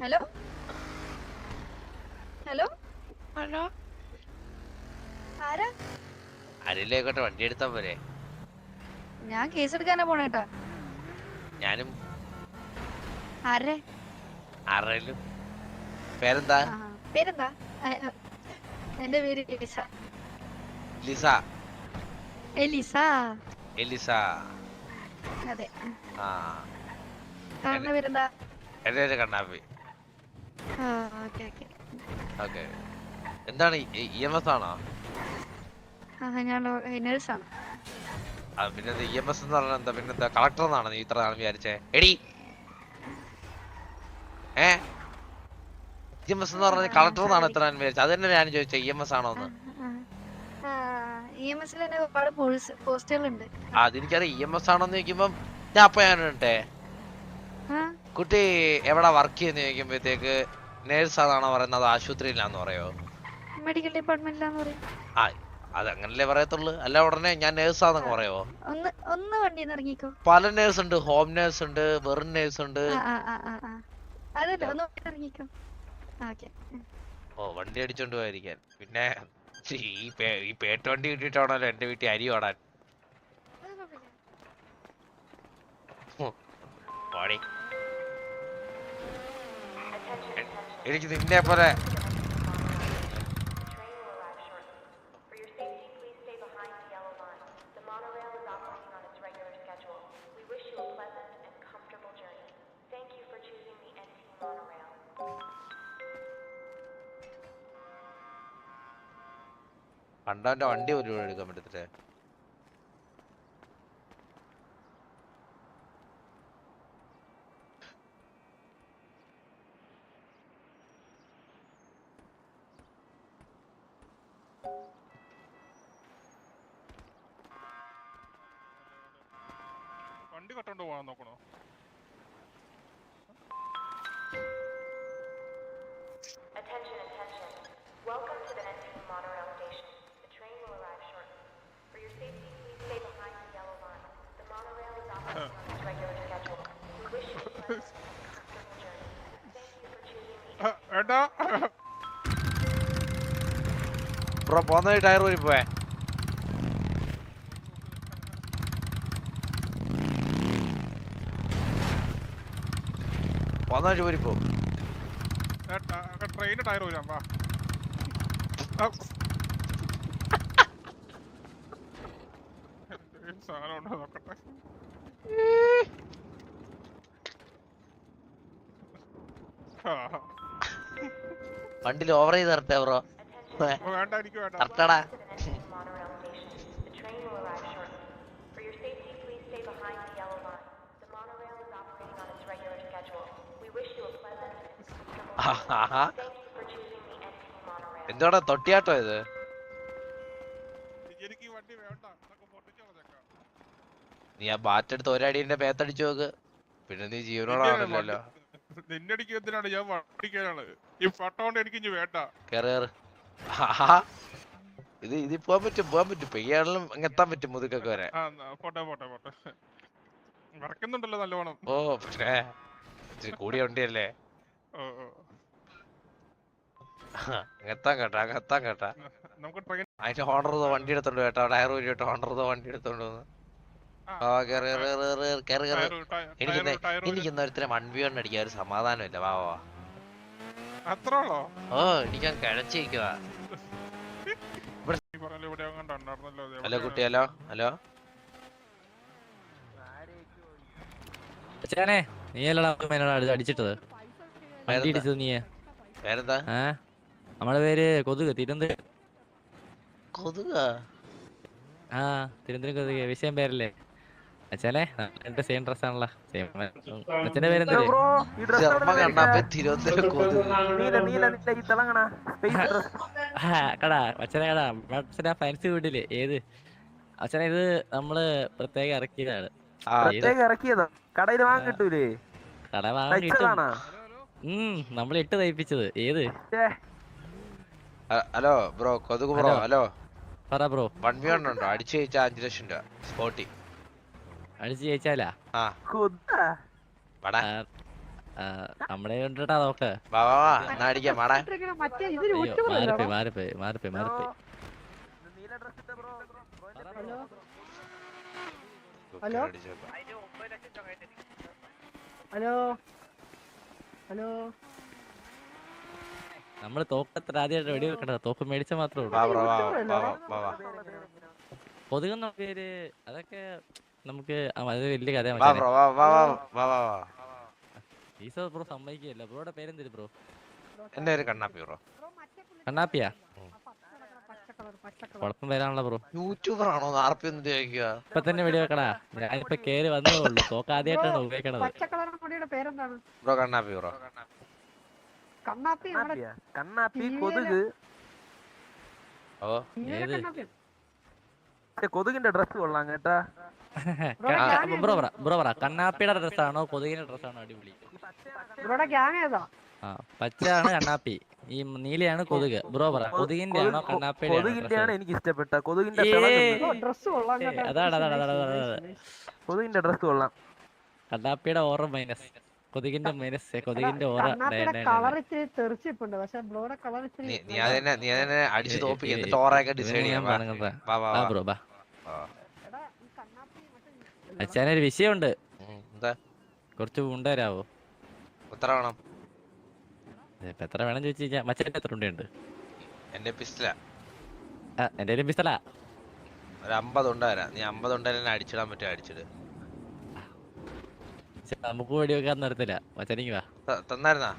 Hello? Hello? Hello? ആരാ? അരയിലേക്കോട്ടെ വണ്ടി എടുത്താ പോരെ? ഞാൻ കേസ് എടുക്കാനാ പോണേട്ടാ ഞാനും ആരെ? ആരേലും പേരെന്താ? പേരെന്താ? എന്റെ പേര് ലിസ. ലിസ. എലിസ എലിസ അതെ. ആ. സാറിന്റെ പേരെന്താ? എന്റെ പേര് കണ്ണാപ്പി. ആ ഓക്കെ ഓക്കെ. ഓക്കെ. എന്താണ് ഇ എം എസ് ആണോ? ആ ഞാൻ നേഴ്സാണ് ആ, പിന്നെ ഇ എം എസ് എന്ന് പറഞ്ഞാൽ എന്താ പിന്നെ എന്താ കളക്ടർ എന്നാണ് നീ ഇത്ര നാളും വിചാരിച്ചേ? എടി. ഏ? ഇ എം എസ് എന്ന് പറഞ്ഞാൽ കളക്ടർ എന്നാണ് ഇത്ര നാളും വിചാരിച്ചത് അത് തന്നെ ഞാൻ ചോദിച്ചത് ഇ എം എസ് ആണോ എന്ന് ഇ എം എസിൽ തന്നെ ഒരുപാട് പോസ്റ്റുകളുണ്ട് ആ, അതെനിക്കറിയാം. ഇ എം എസ് ആണോ എന്ന് ഞാൻ അപ്പൊ കുട്ടി എവിടെ വർക്ക് ചെയ്യുന്ന ചോദിക്കുമ്പോഴത്തേക്ക് നേഴ്സ് ആണെന്നാണോ പറയുന്നത് ആശുപത്രിയിലാന്ന് പറയോ? മെഡിക്കൽ ഡിപ്പാർട്ട്മെന്റിലാന്ന് പറയും. ആ അതങ്ങനല്ലേ പറയത്തുള്ളൂ. അല്ല ഉടനെ ഞാൻ നേഴ്സാന്നൊക്കെ പറയോ? ഒന്ന് ഒന്ന് വണ്ടിയിൽ ഇറങ്ങിക്കോ. പല നേഴ്സ് ഉണ്ട് ഹോം നേഴ്സ് ഉണ്ട് വെറും നേഴ്സ് ഉണ്ട്. അതല്ല ഒന്ന് ഇറങ്ങിക്കോ. ഓ വണ്ടി അടിച്ചോണ്ട് പോയിരിക്കാൻ. പിന്നെ ഈ പേ- ഈ പേട്ട് വണ്ടി കിട്ടിയിട്ടാണല്ലോ എന്റെ വീട്ടിൽ അരി ഓടാൻ എനിക്ക് നിന്നെ പോലെ പണ്ടവന്റെ വണ്ടി ഒരു എടുക്കാൻ പറ്റത്തില്ലേ വണ്ടി കട്ടോണ്ട് പോകാൻ നോക്കണോ Attention, attention. Welcome to the NT monorail station. ഏട്ടാ. ബ്രോ പോന്ന ടയർ ഊരി പോയെ പോന്ന ഊരി പോ. ട്രെയിനിന്റെ ടയർ വരാം വാ ആ. എന്തെങ്കിലും സാധനം ഉണ്ടോ നോക്കട്ടെ. വണ്ടിയിൽ ഓവർ ചെയ്ത് തരട്ടെ ബ്രോ വേണ്ട എനിക്ക് വേണ്ട monorail. എന്തോടാ തൊട്ടിയാട്ടോ ഇത് എനിക്ക് വണ്ടി വേണ്ട നീ ആ ബാറ്റ് എടുത്ത് ഒരടിന്റെ പേത്തടിച്ചു നോക്ക്. പിന്നെ നീ ജീവനോടാണല്ലോ നിന്നെ അടിക്കുക എന്തിനാണ് ഞാൻ വണ്ടിക്കാനാണ് ഈ പട്ടോണ്ട് എനിക്ക് ഇനി വേണ്ട. കേറ് കേറ്. ആഹാ. ഇത് ഇത് പോവാൻ പറ്റും പോവാൻ പറ്റും. പെയ്യാണെങ്കിലും എത്താൻ പറ്റും മുതുക്കൊക്കെ വരെ. ആ എന്നാ, പോട്ടെ പോട്ടെ പോട്ടെ. വിറക്കുന്നുണ്ടല്ലോ നല്ലോണം ഓ ഇച്ചിരി കൂടിയ വണ്ടിയല്ലേ. എത്താൻ കേട്ടാ അങ്ങെത്താൻ കേട്ടാ. അതിന്റെ ഹോണർ വണ്ടി എടുത്തോണ്ട് കേട്ടോ ടയർ ഊരിട്ടോ കേട്ടോ ഹോണർ വണ്ടി എടുത്തോണ്ട് വന്ന്. ഒരുത്തരം വൺ വൺ അടിക്കാൻ ഒരു സമാധാനമില്ല. വാ വാ അത്രോളോ ഓ എനിക്ക് ഹലോ കുട്ടി ഹലോ ഹലോ. നീ അല്ലടാ അടിച്ചിട്ടത്. വണ്ടി പേരെന്താ? ഇടിച്ചത് നീ പേരെന്താ? ഏ? നമ്മുടെ പേര് കൊതുക് തിരുവനന്തപുരം. കൊതുക? ആ തിരുവനന്തപുരം കൊതുക് വിഷയം പേരല്ലേ? അച്ഛനെ എന്റെ സെയിം ഡ്രസ് ആണല്ലോ. സെയിം അച്ഛന്റെ കൊതുക് കടാ അച്ഛനെ കടാ. അച്ഛനെ ഫാൻസി വീട്ടിൽ ഏത്? അച്ഛനെ ഇത് നമ്മൾ പ്രത്യേകം ഇറക്കിയതാണ്. ആ ഏത് ഇറക്കിയതോ. കടയിൽ വാങ്ങാൻ കിട്ടൂലേ? കട വാങ്ങാൻ കിട്ടും. ഉം നമ്മൾ ഇട്ട് തയ്പ്പിച്ചത്. ഏത്? ഹലോ ബ്രോ കൊതുക് ബ്രോ ഹലോ. പറ ബ്രോ. വൺ വി വൺ ഉണ്ടോ? അടിച്ചു ജയിച്ചാൽ അഞ്ചു ലക്ഷം രൂപ. സ്പോട്ടി അടിച്ച് ജയിച്ചാലാ? നമ്മളെ കൊണ്ടിട്ടാ നോക്ക്. മാറിപ്പോയി മാറിപ്പോയി മാറിപ്പോയി മാറിപ്പോയി. ഹലോ. ഹലോ? ഹലോ. ഹലോ. നമ്മൾ തോക്കത്ര ആദ്യമായിട്ട് വെടി വെക്കണ്ട. തോക്ക് മേടിച്ച മാത്രമേ ഉള്ളൂ. വാ ബ്രോ വാ വാ വാ വാ വാ. കൊതുകുന്ന പേര് അതൊക്കെ നമുക്ക് അത് വലിയ കഥ ഈസോ ബ്രോ സമ്മതിക്കില്ല. ബ്രോയുടെ പേരെന്തിരി ബ്രോ? എന്റെ പേര് കണ്ണാപ്പി ബ്രോ. കണ്ണാപ്പിയാ? പച്ച കളർ പച്ച കളർ കുഴപ്പം വരാനുള്ള ബ്രോ. യൂട്യൂബർ ആണോ ആർപി ഒന്ന് ചോദിക്കുക. ഇപ്പൊ തന്നെ വെടി വെക്കടാ. ഞാനിപ്പോ കേറി വന്നേ ഉള്ളൂ തോക്ക് ആദ്യമായിട്ടാണ് ഉപയോഗിക്കണത്. ബ്രോ കണ്ണാപ്പി ബ്രോ. കണ്ണാപ്പി കൊതുക്. ഓ. ഏത്? കൊതുകിന്റെ ഡ്രസ് കൊള്ളാം കേട്ടാ. ബ്രോ, പറ ബ്രോ പറ. കണ്ണാപ്പിയുടെ ഡ്രസ്സാണോ കൊതുകിന്റെ ഡ്രസ്സാണോ അടിപൊളി? ബ്രോയുടെ ഗ്യാങ് ഏതാ? ആ പച്ചയാണ് കണ്ണാപ്പി. ഈ നീലയാണ് കൊതുക്. ബ്രോ പറ കൊതുകിന്റെ ആണോ കണ്ണാപ്പിയുടെ കൊതുകിന്റെയാണ് എനിക്ക് ഇഷ്ടപ്പെട്ട കൊതുകിന്റെ ഏ. തിളങ്ങുന്നു. ബ്രോ ഡ്രസ് കൊള്ളാം കേട്ടോ. അതാണ്, അതാണ്, അതാണ്, അതാണ്. കൊതുകിന്റെ ഡ്രസ് കൊള്ളാം. കണ്ണാപ്പിയുടെ ഓറ മൈനസ് കൊതുകിന്റെ മൈനസ് കൊതുകിന്റെ ഓറ. കണ്ണാപ്പിയുടെ കളർ ഇച്ചിരി തെറിച്ചിപ്പുണ്ട് പക്ഷെ ബ്രോയുടെ കളർ ഇച്ചിരി നീ നീ അതിനെ അടിച്ച് തോപ്പിക്ക് എന്നിട്ട് ഓറയൊക്കെ ഡിസൈഡ് ചെയ്യാം. വാ വാ വാ. വാ ബ്രോ ബാ. വാ. എടാ ഈ കണ്ണാപ്പി മറ്റേ അച്ഛനെ ഒരു വിഷയമുണ്ട് എന്താ? കുറച്ച് ഉണ്ടാരാവോ എത്ര വേണം? എത്ര വേണം ചോദിച്ചു കഴിഞ്ഞാൽ മച്ചേന്റെ എത്ര ഉണ്ടുണ്ട്? എന്റെ പിസ്റ്റലാ ആ എന്റെ പിസ്റ്റലാ പിസ്തല. ഒരു അമ്പത് ഉണ്ടാരാ നീ അമ്പത് ഉണ്ടായാലും അടിച്ചിടാൻ പറ്റും അടിച്ചിട്. നമുക്ക് വെടി വെക്കാൻ നിർത്തില്ല. മച്ചനിക്ക് വാ. തന്നായിരുന്നാ?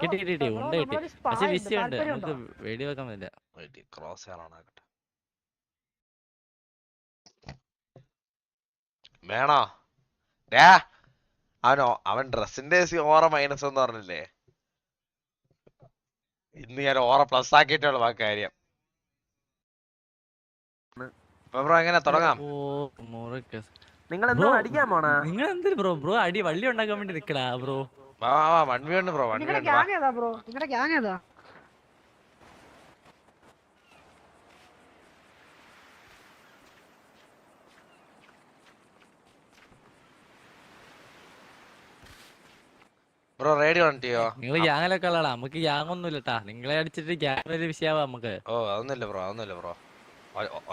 കിട്ടി കിട്ടി കിട്ടി. ഉണ്ട് കിട്ടി. പക്ഷെ ഉണ്ട്. വിഷയമുണ്ട്? നമുക്ക് വെടി വെക്കാൻ പറ്റില്ല. ക്രോസ് ചെയ്യാനാകട്ടെ വേണോ? ഡാ അവനോ അവൻ ഡ്രസ്സിന്റെ ഓറ മൈനസ് എന്ന് പറഞ്ഞില്ലേ? ഇന്ന് ഞാൻ ഓറ പ്ലസ് ആക്കിയിട്ടുള്ള ആ കാര്യം. ബ്രോ എങ്ങനെ? തുടങ്ങാം. നിങ്ങൾ എന്തോ അടിക്കാൻ പോണാ. നിങ്ങൾ എന്തിനു ബ്രോ? ബ്രോ അടി വള്ളി ഉണ്ടാക്കാൻ വേണ്ടി നിക്കടാ ബ്രോ? വാ വാ വാ വൺ വി ഉണ്ട് ബ്രോ വൺ വി. ഉണ്ട് ബ്രോ? ബ്രോ റേഡിയോ കണ്ടിയോ നിങ്ങൾ ഗ്യാങ്ങിലൊക്കെ ഉള്ളടാ നമുക്ക് ഗ്യാങ് ഒന്നും ഇല്ലട്ടാ നിങ്ങളെ അടിച്ചിട്ട് ഗ്യാങ് ഒരു വിഷയാവാ നമുക്ക്. ഓ അതൊന്നുമില്ല ബ്രോ അതൊന്നുമില്ല ബ്രോ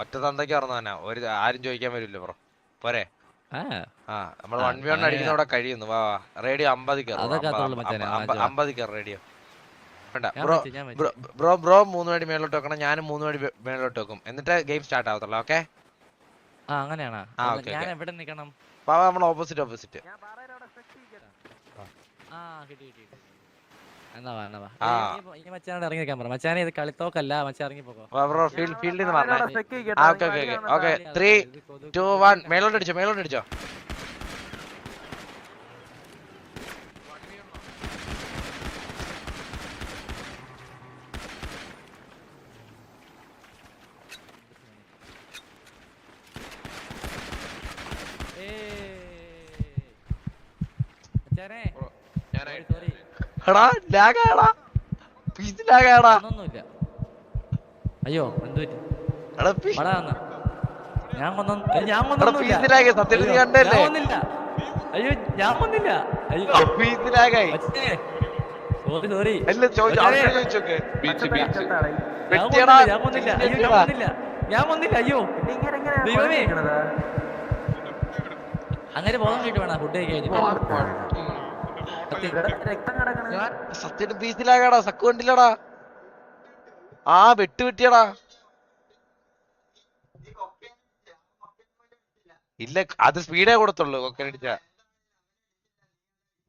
ഒറ്റ തന്തയ്ക്ക് ഇറന്നാനാ ഒരു ആരും ചോദിക്കാൻ വരില്ല ബ്രോ പോരെ. ആ. ആ നമ്മൾ വൺ വി വൺ. അടിക്കുന്ന അവിടെ കഴിയുന്നു. വാ വാ. റേഡിയോ അമ്പത്. അമ്പത് കയറി റേഡിയോ വേണ്ട. ബ്രോ. ബ്രോ ബ്രോ മൂന്ന് മണി മേലോട്ട് വെക്കണം. ഞാനും മൂന്ന് മണി മേളിലോട്ട് മേലോട്ട് വെക്കും. എന്നിട്ട് ഗെയിം സ്റ്റാർട്ട് ആവത്തുള്ളൂ ഓക്കെ ആ അങ്ങനെയാണോ. ഞാൻ. എവിടെ നിൽക്കണം വാ നമ്മൾ ഓപ്പോസിറ്റ് ഓപ്പോസിറ്റ് ഫീൽഡിൽ നിന്ന് പറഞ്ഞേ okay, okay, okay. Three two one മേലോട്ട് അടിച്ചോ മേലോട്ട് അടിച്ചോ മച്ചാനെ സോറി എടാ ലാഗാടാ പീസ് ലാഗാടാ ഒന്നൊന്നുമില്ല അയ്യോ എന്ത് പറ്റി? എടാ പി- വടാ എന്നാ. ഞാൻ കൊന്നു ഞാൻ എടാ പിസ് പീസ് ലാഗായി സത്യത്തിൽ നീ അയ്യോ, കണ്ടല്ലേ? ഞാൻ കൊന്നില്ല അയ്യോ ഞാൻ കൊന്നില്ല അയ്യോ. പിസ് ലാഗായി. സോറി സോറി അല്ല ചോദിച്ചു. അവനെ ചോദിച്ചോക്ക്. Beach beach. ഞാൻ വെട്ടിയടാ, ഞാൻ കൊന്നില്ല അയ്യോ ഞാൻ വെട്ടിയടാ. കൊന്നില്ല ഞാൻ കൊന്നില്ല അയ്യോ. ദൈവമേ. അങ്ങനെ ബോധം കിട്ടി വേണം ഫുഡ് കഴിക്കാൻ ഞാൻ സത്യത്തിൽ പീസ് ലാഗാടാ സക്കു കണ്ടില്ലടാ. ആ വെട്ട് വെട്ടിയടാ ഇല്ല അത് സ്പീഡേ കൊടുത്തുള്ളൂ കൊക്കനടിച്ച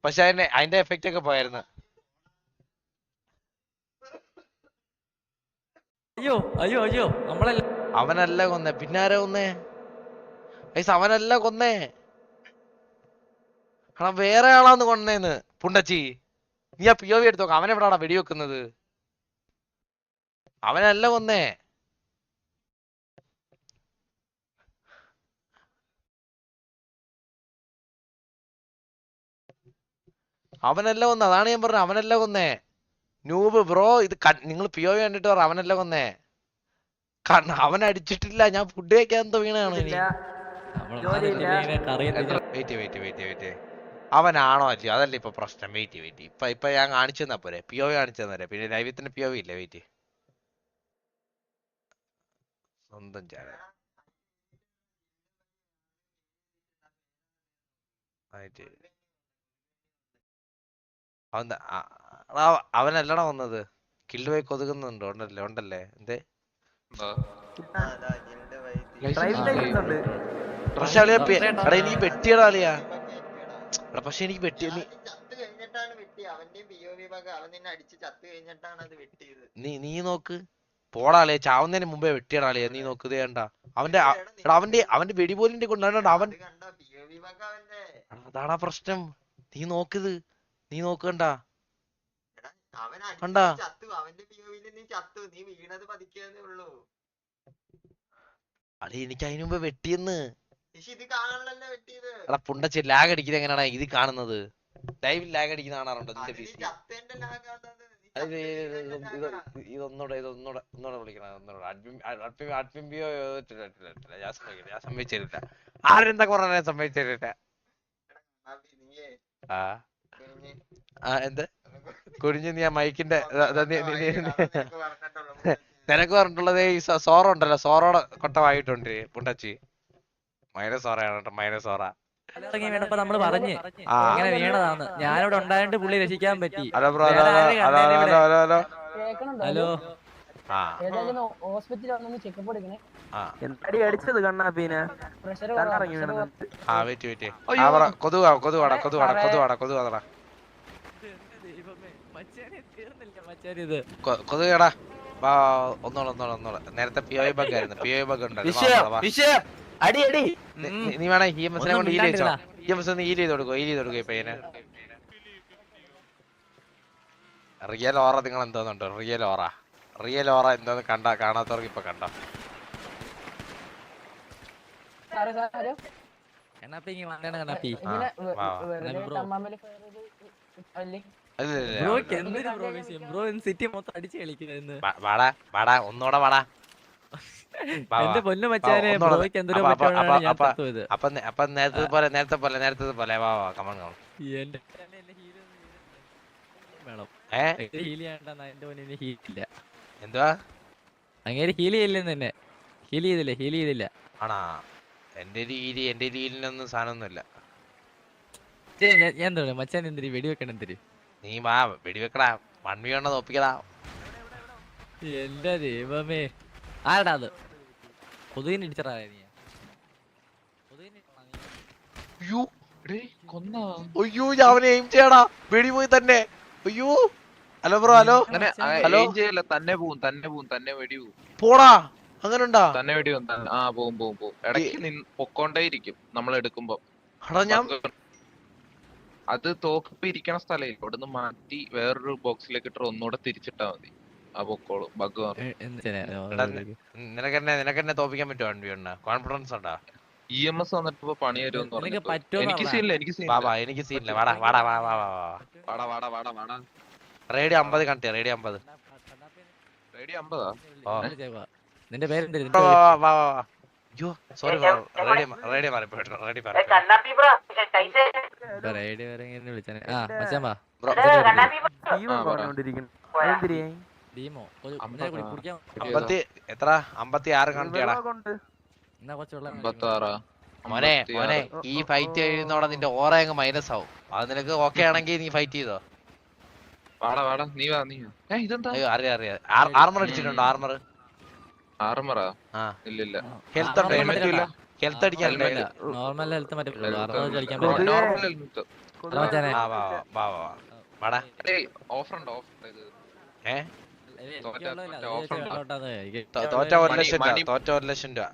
പക്ഷെ അതിന്റെ അതിന്റെ എഫക്റ്റ് ഒക്കെ പോയായിരുന്നു. അയ്യോ അയ്യോ അയ്യോ നമ്മളല്ല അവനല്ല കൊന്നേ പിന്നാരെ കൊന്നേ? അവനല്ല കൊന്നേ. ആണോ വേറെ ആളാന്ന് കൊണ്ടേന്ന്. പുണ്ടച്ചി നീ ആ പി ഒ വി എടുത്തോ നോക്കാം. അവനെവിടാടാ വെടിവെക്കുന്നത് അവനല്ല കൊന്നേ അവനല്ല കൊന്ന അതാണ് ഞാൻ പറഞ്ഞത്. അവനല്ല കൊന്നേ ന്യൂബ് ബ്രോ ഇത് നിങ്ങൾ പി ഒ വി കണ്ടിട്ട് പറ. അവനല്ല കൊന്നേ കാരണം അവൻ അടിച്ചിട്ടില്ല. ഞാൻ ഫുഡ് കഴിക്കാൻ എന്തോ വീണാണ്. വെയിറ്റ് വെയിറ്റ് വെയിറ്റ് വെയിറ്റ് അവനാണോ അല്ലയോ അതല്ല ഇപ്പൊ പ്രശ്നം. വെയിറ്റ് വെയിറ്റ് ഇപ്പൊ ഇപ്പൊ ഞാൻ കാണിച്ചു തന്നാ പോരെ പി ഒ കാണിച്ചു തന്നേരെ പിന്നെ ലൈവത്തിന്റെ പി ഒ ഇല്ല? വെയിറ്റ് സ്വന്തം അവൻ ആ, അവനല്ലടാ വന്നത്. കില്ല് പോയി കൊതുകുന്നുണ്ടോ. ഉണ്ടല്ലേ? ഉണ്ടല്ലേ? എന്തേ? പക്ഷെ എനിക്ക് വെട്ടിയടാ അളിയാ എടാ പക്ഷെ എനിക്ക് നീ വെട്ടി. വെട്ടിയത്. നീ നീ നോക്ക്. പോടാലേ ചാവുന്നതിന് മുമ്പേ വെട്ടിയടാളിയെ നീ നോക്ക് ഇതേണ്ട അവന്റെ എടാ അവന്റെ അവന്റെ വെടിപോലിന്റെ കൊണ്ടാണ് അവൻ അതാണ് പ്രശ്നം. നീ നോക്കിത്. നീ നോക്കണ്ട അടി കണ്ടാ? നീ നീ അളി എനിക്ക് അതിന് മുമ്പേ വെട്ടിയെന്ന്. എടാ പുണ്ടച്ചി ലാഗ് അടിക്കുന്നത് എങ്ങനെയാണ് ഇത് കാണുന്നത്. ലൈവിൽ ലാഗ് അടിക്കുന്ന കാണാറുണ്ടോ നിന്റെ നീ പി സി ചത്തേന്റെ ലാഗാണത് നീ ഇത് വീണതിന്റെ ഇത് ലാഗാ. ഇതൊന്നൂടെ ഇതൊന്നൂടെ ഒന്നൂടെ വിളിക്കണം ഒന്നൂടെ. അഡ്മിൻ അഡ്മിൻ ബിയോ ഞാൻ സമ്മതിക്കില്ല ഞാൻ സമ്മതിച്ചില്ല ആരെന്താ പറഞ്ഞ? സമ്മതിച്ചില്ല ആ. ആ എന്ത്? നീ ആ മൈക്കിന്റെ നിനക്ക് പറഞ്ഞിട്ടുള്ളത്. ഈ സോറ ഉണ്ടല്ലോ. സോറോടെ കൊട്ടമായിട്ടുണ്ട് പുണ്ടച്ചി. മൈനസ് സോറയാണ് കേട്ടോ മൈനസ് ഓറ ഇറങ്ങി വീണപ്പോ നമ്മൾ പറഞ്ഞ് ആ. വീണതാന്ന് ഞാനിവിടെ ഉണ്ടായിട്ട് പുള്ളി രക്ഷിക്കാൻ പറ്റി. ഹലോ ബ്രോ ഹലോ ഹലോ കണ്ടേനെ ഹലോ ഹലോ ഹലോ ഹലോ? ആ. ഏതായാലും ഹോസ്പിറ്റലിൽ ചെക്കപ്പ് എടുക്കണേ. ആ. അടി അടിച്ചത് കണ്ണാപ്പീനെ പ്രഷർ കണ്ണിറങ്ങി ആ വെയിറ്റ് വെയിറ്റ് ആ കൊതുവാ കൊതുവാടാ കൊതുവാടാ കൊതുവാടാ കൊതുവാടാ ദൈവമേ മച്ചാനെ തീർന്നില്ല മച്ചാനിത് കൊ- കൊതുകേടാ. വാ ഒന്നോളെ ഒന്നോളെ ഒന്നോളെ. നേരത്തെ പി ഒ ബഗ് ആയിരുന്നു. പി ഒ ബഗ് ഉണ്ടായിരുന്നു അടി അടി. നീ- വേണ നീ വേണേ ഇ എം എസിനെ ഒന്നും കൊണ്ട് ഹീൽ ചെയ്തോ? എസ് ഒന്ന് ഹീൽ ചെയ്ത് കൊടുക്കോ ഹീൽ ചെയ്ത് കൊടുക്കോ ഇപ്പൊ റിയൽ ഓറ നിങ്ങൾ എന്തോന്നുണ്ടോ? റിയൽ ഓറ. റിയൽ ഓറ എന്തോന്ന് കണ്ട കാണാത്തവർക്ക് ഇപ്പൊ കണ്ടോ? ഒന്നൂടെ വാടാ. എന്റെ പൊന്നു മച്ചാനെ. ബ്രോയ്ക്ക് എന്തൊരു അപ്പൊ- അപ്പൊ- ഞാൻ അപ്പൊ- അപ്പൊ അപ്പൊ നേരത്തെ പോലെ നേരത്തെ പോലെ നേരത്തെ പോലെ. വാ വാ കമൺ കമൺ എന്റെ വേണം. ഏ? ഹീൽ ചെയ്യണ്ട എന്റെ പൊന്നിന് ഹീൽ ഇല്ല എന്തുവാ? അങ്ങനെ ഹീൽ ചെയ്യില്ലെന്ന് തന്നെ. ഹീൽ ചെയ്തില്ല ഹീൽ ചെയ്തില്ല. ആണാ. എന്റെ രീതി എന്റെ രീതിയിലൊന്നും സാധനമൊന്നുമില്ല. ഛെ, ഞാൻ ഞാൻ എന്താ പറയാ, മച്ചാൻ എന്തിരി വെടിവെക്കണം എന്തിരി? നീ വാ വെടിവെക്കടാ മൺവി കൊണ്ട് തോപ്പിക്കടാ. എന്റെ ദൈവമേ. ആരടാ അത്? കൊതുകിന് ഇടിച്ചറാ നീ? അയ്യോ അയ്യോ ഞാൻ അവനെ എയിം ചെയ്യടാ. വെടി പോയി തന്നെ. അയ്യോ. Hello bro hello. അങ്ങനെ ഹലോ? ചെയ്യല്ല തന്നെ പോവും തന്നെ പോവും തന്നെ വെടി പോവും. പോടാ. അങ്ങനുണ്ടാ? തന്നെ വെടി പോവും ആ പോവും പോവും പോവും. ഇടയ്ക്ക് നിന്ന് പൊക്കോണ്ടേ ഇരിക്കും നമ്മൾ എടുക്കുമ്പോ. എടാ ഞാൻ അത് തോക്കിപ്പോ ഇരിക്കണ സ്ഥലേ ഇവിടുന്ന് മാറ്റി വേറൊരു ബോക്സിലേക്ക് ഇട്ട് ഒന്നുകൂടെ തിരിച്ചിട്ടാ മതി. പൊക്കോളും ബഗ്. നിനക്കെന്നെ നിനക്കെന്നെ തോപ്പിക്കാൻ പറ്റുമോ വൺവി ഉണ്ട് കോൺഫിഡൻസ് ഉണ്ടാ? ഇ എം എസ് വന്നിട്ട് പണി വരുമെന്ന് നിനക്ക് പറഞ്ഞിട്ട് എനിക്ക് നോക്കാം. സീനില്ല എനിക്ക് വാ സീനില്ല. വാ എനിക്ക് സീനില്ല. വാടാ വാടാ വാ വാ വാ വാ. വാടാ വാടാ വാടാ വാടാ. റേഡിയോ അമ്പത് കണ്ടിയാ റേഡിയോ അമ്പത്. റെഡി അമ്പതാ. നിന്റെ പേരെന്താ? വാ വാ വാ വാ വാ. അയ്യോ സോറി റേഡിയോ റേഡിയോ മാറിപ്പോയിട്ട് റേഡിയോ മാറിപ്പോയി കണ്ണാപ്പി ബ്രോ ടൈസ് റൈഡ് വരെ വിളിച്ചാനെ. ആ മച്ചാൻ ഡീമോ ഒരു. കുടി- കുടിക്കാൻ അമ്പത്തി എത്ര? അമ്പത്തി ആറ് കണ്ടിയടാ ഇന്നാ കുറച്ച് വെള്ളം മോനെ മോനെ ഈ ഫൈറ്റ് കഴിയുന്നോടെ നിന്റെ ഓറ അങ്ങ് മൈനസ് ആവും. അത് നിനക്ക് ഓക്കെ ആണെങ്കിൽ നീ ഫൈറ്റ് ചെയ്തോ? വാടാ വാടാ. നീ വാ നീ. ഇതെന്താ? അയ്യോ അറിയാം അറിയാം. ആർമർ അടിച്ചിട്ടുണ്ടോ? ആർമർ ആർമറാ ആ? ഇല്ല ഹെൽത്ത് ഉണ്ടോ? ഇല്ല. ഹെൽത്ത് അടിക്കാനല്ലേ നോർമൽ ഹെൽത്ത് മറ്റേ നോർമൽ ഹെൽത്ത് ഹലോ മച്ചാനെ വാ വാ വാ വാ വാ വാടാ. ഓഫർ ഉണ്ട്? ഓഫർ തോറ്റ-? ഒരു ലക്ഷം രൂപ തോറ്റ ഒരു ലക്ഷം രൂപ.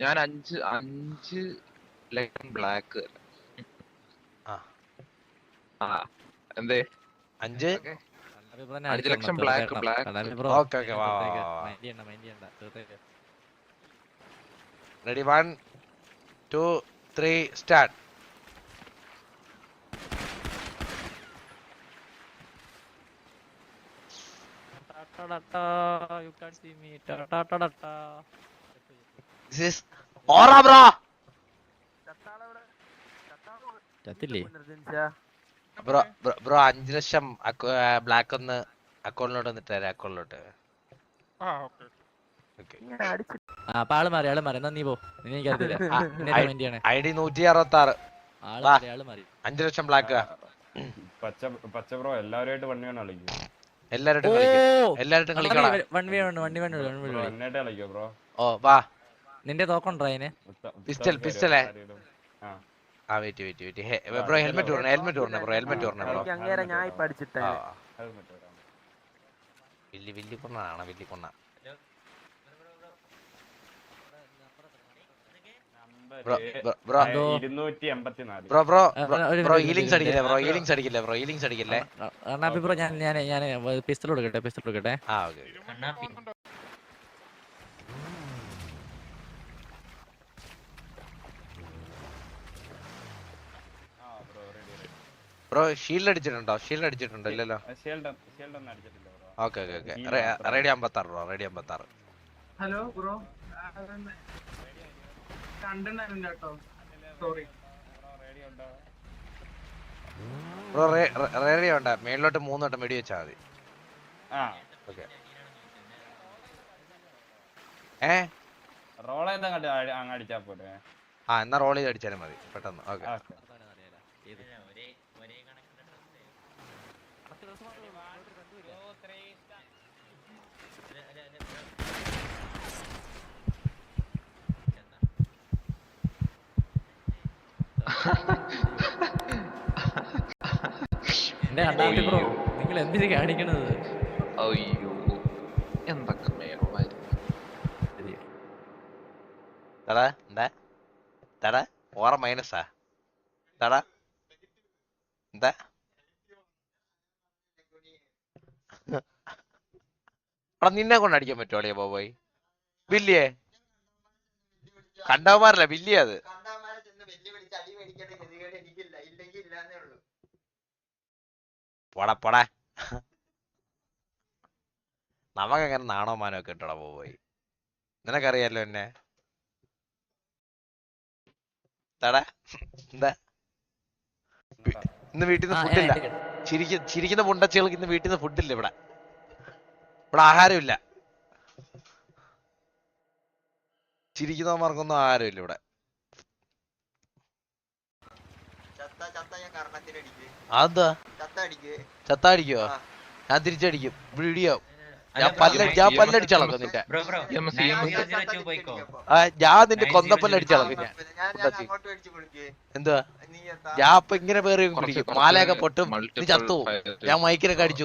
ഞാൻ അഞ്ച് അഞ്ച് ലക്ഷം ബ്ലാക്ക് ആ. ആ എന്തേ? അഞ്ച്? അഞ്ച് ലക്ഷം black black okay okay ready one two three start ടാ, ടാ, ടാ, യുക്ക. This is Aura, bro. ചത്തില്ലേ? ബ്രോ ബ്രോ ബ്രോ അഞ്ചു ലക്ഷം ബ്ലാക്ക് ഒന്ന് അക്കൗണ്ടിലോട്ട് വന്നിട്ട് തരാം അക്കൗണ്ടിലോട്ട് ആ ഓക്കെ ഓക്കെ. ആ അപ്പൊ ആൾ മാറി ആൾ മാറി. എന്നാ നീ പോ. എനിക്കറിയില്ല ഐ- ഡി നൂറ്റി അറുപത്തി ആറ് ആൾ മാറി ആൾ മാറി. അഞ്ചു ലക്ഷം ബ്ലാക്ക് പച്ച പച്ച ബ്രോ എല്ലാവരുമായിട്ട് വണ്ണിയാണ് വേണം കളിക്കും കളിക്കണം എല്ലാവരും കളിക്കണം വൺ വേ വൺ കളിക്കോ ബ്രോ? ഓ വാ. നിന്റെ തോക്കുണ്ടോ അതിന്? പിസ്റ്റൽ പിസ്റ്റലേ ആ. ആ wait wait wait. Bro helmet or no helmet ഓർണ ബ്രോ ഹെൽമെറ്റ് ഓർണ ബ്രോ. ഞാൻ ഇപ്പ അടിച്ചിട്ടേ. വില്ലി വില്ലി കൊണ്ണാണ് വില്ലി കൊണ്ണ bro bro bro. Bro bro അടിക്കില്ലേ bro? Healings അടിക്കില്ലേ ബ്രോ? ഹീലിങ്സ് അടിക്കില്ലേ? അണ്ണാപ്പി ബ്രോ ഞാൻ ഞാൻ ഞാൻ പിസ്റ്റൾ കൊടുക്കട്ടെ പിസ്റ്റൾ കൊടുക്കട്ടെ ആ ഓക്കെ ആ ബ്രോ റെഡി ബ്രോ ഷീൽഡ് അടിച്ചിട്ടുണ്ടോ? ഷീൽഡ് അടിച്ചിട്ടുണ്ടോ? ഇല്ലല്ലോ. ഷീൽഡ് ഷീൽഡ് ഒന്നും അടിച്ചിട്ടില്ല bro. Okay okay okay. Ready അമ്പത്താറ് ബ്രോ റെഡി അമ്പത്താറ് ഹലോ ബ്രോ. കണ്ടിട്ടുണ്ടായിരുന്നു കേട്ടോ സോറി ബ്രോ റെഡി ഉണ്ടോ ബ്രോ റെഡി ഉണ്ട് മേളിലോട്ട് മൂന്ന് വട്ടം വെടി വെച്ചാൽ മതി. ആ. ഓക്കെ. ഏ? റോൾ ചെയ്താ അങ്ങ് അടിച്ചാ പോരെ? ആ എന്നാ റോൾ ചെയ്ത് അടിച്ചാലും മതി. പെട്ടെന്ന്. ഓക്കെ. എന്റെ അണ്ണാപ്പി ബ്രോ നിങ്ങൾ എന്തിനു കാണിക്കണത്? അയ്യോ എന്തൊക്കെ തടാ എന്താ? തടാ ഓറ മൈനസാ. തടാ. എന്താ? എടാ നിന്നെ കൊണ്ട് അടിക്കാൻ പറ്റുമോ അളിയ ബോബോയ്? വില്ലിയേ? കണ്ടവന്മാരല്ല വില്ലിയ പോടാ പോടാ. നമുക്കങ്ങനെ നാണോ മാനോ ഒക്കെ ഇട്ടടാ പോയി നിനക്കറിയാലോ എന്നെ? തടാ എന്താ? ഇന്ന് വീട്ടിൽ നിന്ന് ഫുഡില്ല ചിരിക്ക ചിരിക്കുന്ന പുണ്ടച്ചികൾക്ക് ഇന്ന് വീട്ടിൽ നിന്ന് ഫുഡില്ല ഇവിടെ. ഇവിടെ ആഹാരമില്ല ചിരിക്കുന്നവന്മാർക്കൊന്നും ആഹാരമില്ല ഇവിടെ. ചത്ത ചത്ത ഞാൻ കർണത്തിനടിക്ക്. അതെന്താ? ചത്താടിക്കോ. ഞാൻ തിരിച്ചടിക്കും. വീഡിയോ. ഞാൻ പല്ല ഞാൻ പല്ലടിച്ചളക്കും നിന്റെ. ഞാൻ നിന്റെ കൊന്തപ്പല്ലടിച്ചളക്കും ഞാൻ. എന്തുവാ? ഞാൻ അപ്പൊ ഇങ്ങനെ പേറി കുടിക്കും മാലയൊക്കെ പൊട്ടും. നീ ചത്തു ഞാൻ മൈക്കിനൊക്കെ അടിച്ചു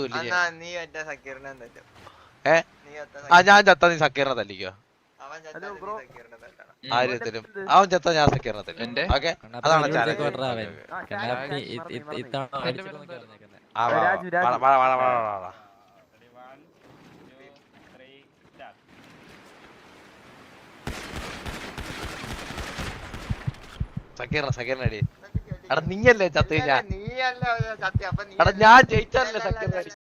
ഏ? ആ ഞാൻ ചത്ത നീ സക്കീറിനെ തല്ലിക്കോ? ആര് തരും അവൻ ചത്ത ഞാൻ സക്കീറിനെ തല്ലും ഓക്കെ അതാണ് വെടിവെച്ച് challenge. കൊണ്ടുവരാ അവൻ. Okay, okay. ആ, കണ്ണാപ്പി മറന്നു, ഇ- മറന്നു, ഇ- മറന്നു. ഇത്തവണ എന്റെ അടിച്ചെന്നൊക്കെ പേരെന്താ? പറഞ്ഞേക്കുന്നെ. ആ, വാ, വാ, രാജു, രാജു. വാ, വാ, വാ, വാ, വാ, വാ, വാ. Ready, one, two, three, start. സക്കീറിനെ സക്കീറിനെ എടാ നീയല്ലേ ചത്ത് കഴിഞ്ഞാ നീയല്ല ചത്തി അപ്പൊ നീ എടാ ഞാൻ ജയിച്ചല്ലേ സക്കീറിനെ അടി